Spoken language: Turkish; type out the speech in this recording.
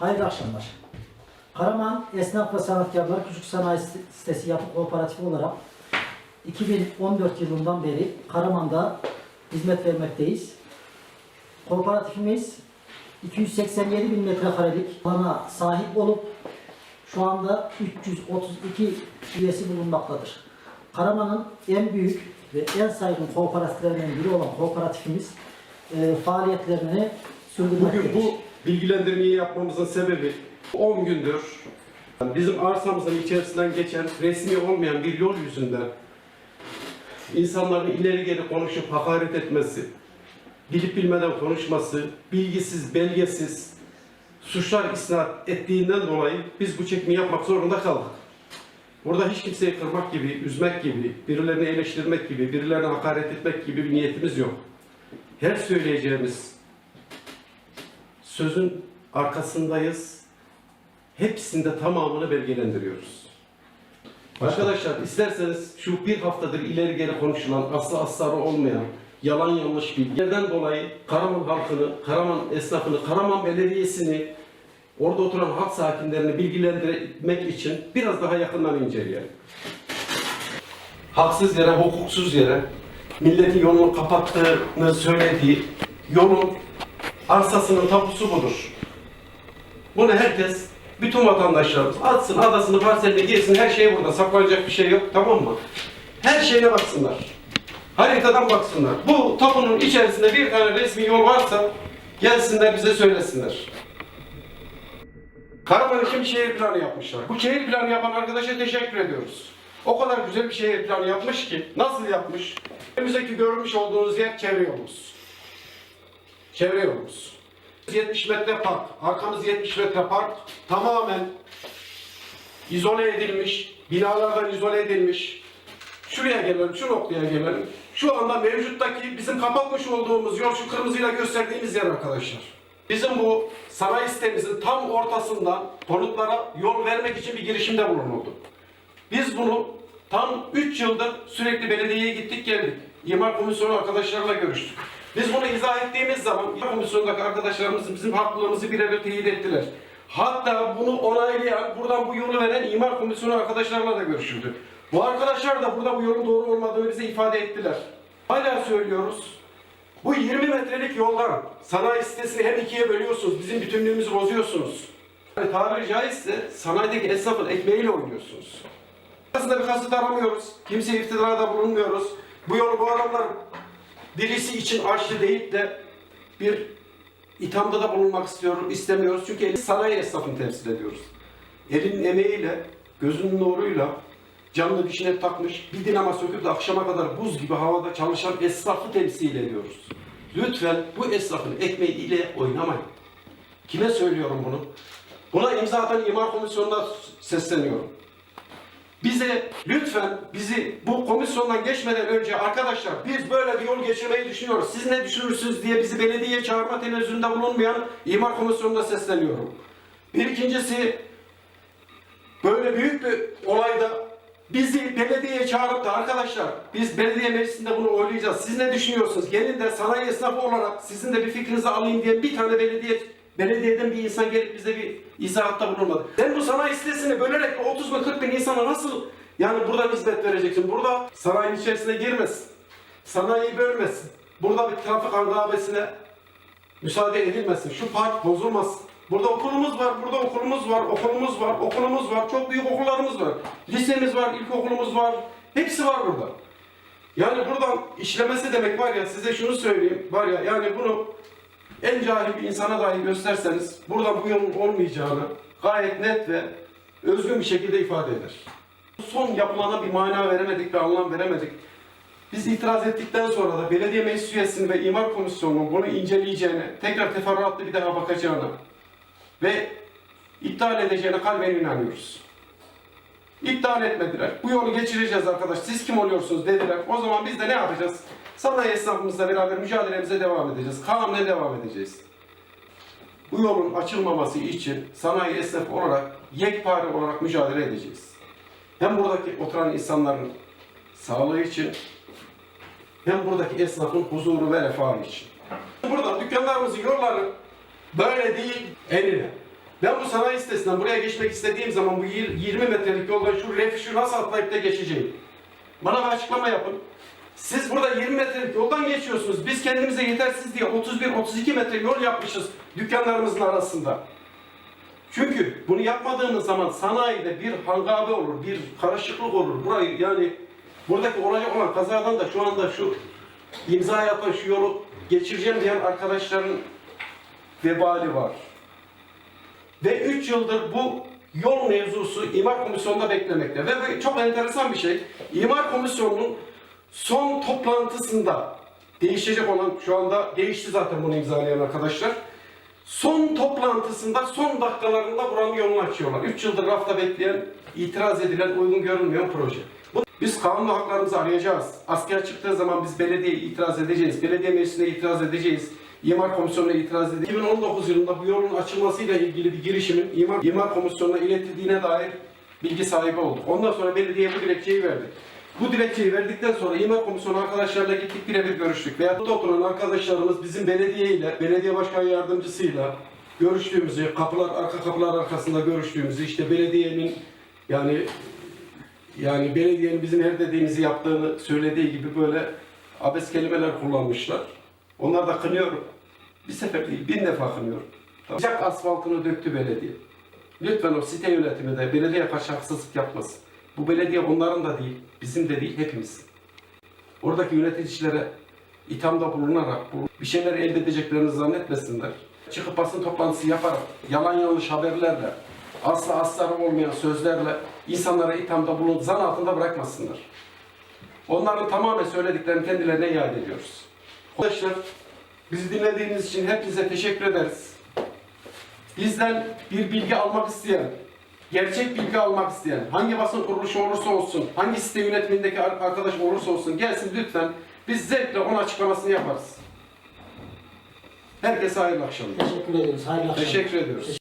Hayırlı akşamlar. Karaman Esnaf ve Sanatkarlar Küçük Sanayi Sitesi Yapı Kooperatifi olarak 2014 yılından beri Karaman'da hizmet vermekteyiz. Kooperatifimiz 287 bin metrekarelik alana sahip olup şu anda 332 üyesi bulunmaktadır. Karaman'ın en büyük ve en saygın kooperatiflerinden biri olan kooperatifimiz e, faaliyetlerini sürdürmektedir. Bu bilgilendirmeyi yapmamızın sebebi 10 gündür bizim arsamızın içerisinden geçen resmi olmayan bir yol yüzünden insanların ileri geri konuşup hakaret etmesi, bilip bilmeden konuşması, bilgisiz, belgesiz suçlar isnat ettiğinden dolayı biz bu çekimi yapmak zorunda kaldık. Burada hiç kimseyi kırmak gibi, üzmek gibi, birilerini eleştirmek gibi, birilerine hakaret etmek gibi bir niyetimiz yok. Her söyleyeceğimiz sözün arkasındayız. Hepsinde tamamını belgelendiriyoruz. Arkadaşlar isterseniz şu bir haftadır ileri geri konuşulan, aslı astarı olmayan, yalan yanlış bilgilerden dolayı Karaman halkını, Karaman esnafını, Karaman belediyesini, orada oturan halk sakinlerini bilgilendirmek için biraz daha yakından inceleyelim. Haksız yere, hukuksuz yere milletin yolunu kapattığını söylediği yolun arsasının tapusu budur. Bunu herkes, bütün vatandaşlarımız atsın, adasını, parselini girsin, her şey burada. Saklanacak bir şey yok, tamam mı? Her şeyine baksınlar. Haritadan baksınlar. Bu tapunun içerisinde bir tane resmi yol varsa gelsinler bize söylesinler. Karaman için bir şehir planı yapmışlar. Bu şehir planı yapan arkadaşa teşekkür ediyoruz. O kadar güzel bir şehir planı yapmış ki. Nasıl yapmış? Önümüzdeki görmüş olduğunuz yer çevre yolumuz. Çevre yolumuz. 70 metre park, arkamız 70 metre park tamamen izole edilmiş, binalardan izole edilmiş. Şuraya gelelim, şu noktaya gelelim. Şu anda mevcuttaki bizim kapatmış olduğumuz yol şu kırmızıyla gösterdiğimiz yer arkadaşlar. Bizim bu sanayi sitemizin tam ortasından konutlara yol vermek için bir girişimde bulunuldu. Biz bunu tam 3 yıldır sürekli belediyeye gittik geldik. İmar komisyonu arkadaşlarla görüştük. Biz bunu izah ettiğimiz zaman İmar komisyonundaki arkadaşlarımız bizim haklılığımızı birebir teyit ettiler. Hatta bunu onaylayan, buradan bu yolu veren imar komisyonu arkadaşlarla da görüşüldü. Bu arkadaşlar da burada bu yolun doğru olmadığını bize ifade ettiler. Hala söylüyoruz. Bu 20 metrelik yoldan sanayi sitesini hem ikiye bölüyorsunuz, bizim bütünlüğümüzü bozuyorsunuz. Yani tabiri caizse sanayideki esnafın ekmeğiyle oynuyorsunuz. Aslında bir kasıt aramıyoruz. Kimseye iftirada bulunmuyoruz. Bu yolu bu adamlar birisi için açtı deyip de bir ithamda da bulunmak istiyorum, istemiyoruz. Çünkü el- sanayi esnafını temsil ediyoruz. Elinin emeğiyle, gözünün nuruyla canlı dişine takmış, bir dinama söküp de akşama kadar buz gibi havada çalışan esnafı temsil ediyoruz. Lütfen bu esnafın ekmeği ile oynamayın. Kime söylüyorum bunu? Buna imza atan imar komisyonuna sesleniyorum. Bize lütfen bizi bu komisyondan geçmeden önce arkadaşlar biz böyle bir yol geçirmeyi düşünüyoruz. Siz ne düşünürsünüz diye bizi belediyeye çağırma tenezzülünde bulunmayan imar komisyonuna sesleniyorum. Bir ikincisi böyle büyük bir olayda bizi belediyeye çağırıp da arkadaşlar biz belediye meclisinde bunu oylayacağız. Siz ne düşünüyorsunuz? Gelin de sanayi esnafı olarak sizin de bir fikrinizi alayım diye bir tane belediye belediyeden bir insan gelip bize bir izahatta bulunmadı. Sen bu sanayi sitesini bölerek 30 bin 40 bin insana nasıl yani buradan hizmet vereceksin? Burada sanayinin içerisine girmesin. Sanayiyi bölmesin. Burada bir trafik angabesine müsaade edilmesin. Şu park bozulmasın. Burada okulumuz var, burada okulumuz var, okulumuz var, okulumuz var. Çok büyük okullarımız var. Lisemiz var, ilkokulumuz var. Hepsi var burada. Yani buradan işlemesi demek var ya size şunu söyleyeyim var ya yani bunu en cahil bir insana dahi gösterseniz buradan bu yolun olmayacağını gayet net ve özgün bir şekilde ifade eder. Son yapılana bir mana veremedik ve anlam veremedik. Biz itiraz ettikten sonra da belediye meclis üyesinin ve imar komisyonunun bunu inceleyeceğine, tekrar teferruatlı bir daha bakacağına ve iptal edeceğine kalben inanıyoruz. İptal etmediler. Bu yolu geçireceğiz arkadaş. Siz kim oluyorsunuz dediler. O zaman biz de ne yapacağız? Sanayi esnafımızla beraber mücadelemize devam edeceğiz. Kaan'la devam edeceğiz. Bu yolun açılmaması için sanayi esnafı olarak yekpare olarak mücadele edeceğiz. Hem buradaki oturan insanların sağlığı için hem buradaki esnafın huzuru ve refahı için. Burada dükkanlarımızın yolları böyle değil, enine. Ben bu sanayi sitesinden buraya geçmek istediğim zaman bu yir- 20 metrelik yoldan şu refüjü nasıl atlayıp da geçeceğim? Bana bir açıklama yapın. Siz burada 20 metrelik yoldan geçiyorsunuz. Biz kendimize yetersiz diye 31-32 metre yol yapmışız dükkanlarımızın arasında. Çünkü bunu yapmadığımız zaman sanayide bir hangabe olur, bir karışıklık olur. Burayı yani buradaki olacak olan kazadan da şu anda şu imza atan şu yolu geçireceğim diyen arkadaşların vebali var. Ve 3 yıldır bu yol mevzusu imar komisyonunda beklemekte. Ve çok enteresan bir şey. İmar komisyonunun son toplantısında değişecek olan şu anda değişti zaten bunu imzalayan arkadaşlar. Son toplantısında son dakikalarında buranın yolunu açıyorlar. 3 yıldır rafta bekleyen, itiraz edilen, uygun görünmeyen proje. Biz kanunlu haklarımızı arayacağız. Asker çıktığı zaman biz belediyeye itiraz edeceğiz. Belediye meclisine itiraz edeceğiz. İmar komisyonuna itiraz edeceğiz. 2019 yılında bu yolun açılmasıyla ilgili bir girişimin imar, imar komisyonuna iletildiğine dair bilgi sahibi olduk. Ondan sonra belediye bu dilekçeyi verdi. Bu dilekçeyi verdikten sonra imar komisyonu arkadaşlarla gittik birebir görüştük. Veya burada oturan arkadaşlarımız bizim belediye ile, belediye başkan yardımcısıyla görüştüğümüzü, kapılar arka kapılar arkasında görüştüğümüzü, işte belediyenin yani yani belediyenin bizim her dediğimizi yaptığını söylediği gibi böyle abes kelimeler kullanmışlar. Onlar da kınıyorum. Bir sefer değil, bin defa kınıyorum. Tamam. Asfaltını döktü belediye. Lütfen o site yönetimi de belediye karşı haksızlık yapmasın. Bu belediye onların da değil, bizim de değil, hepimiz. Oradaki yöneticilere ithamda bulunarak bu bir şeyler elde edeceklerini zannetmesinler. Çıkıp basın toplantısı yaparak, yalan yanlış haberlerle, asla astarı olmayan sözlerle insanlara ithamda bulunup zan altında bırakmasınlar. Onların tamamen söylediklerini kendilerine iade ediyoruz. Arkadaşlar, bizi dinlediğiniz için hepinize teşekkür ederiz. Bizden bir bilgi almak isteyen, gerçek bilgi almak isteyen, hangi basın kuruluşu olursa olsun, hangi site yönetimindeki ar- arkadaş olursa olsun gelsin lütfen. Biz zevkle onun açıklamasını yaparız. Herkese hayırlı akşamlar. Teşekkür ediyoruz. Hayırlı akşamlar. Teşekkür ediyoruz.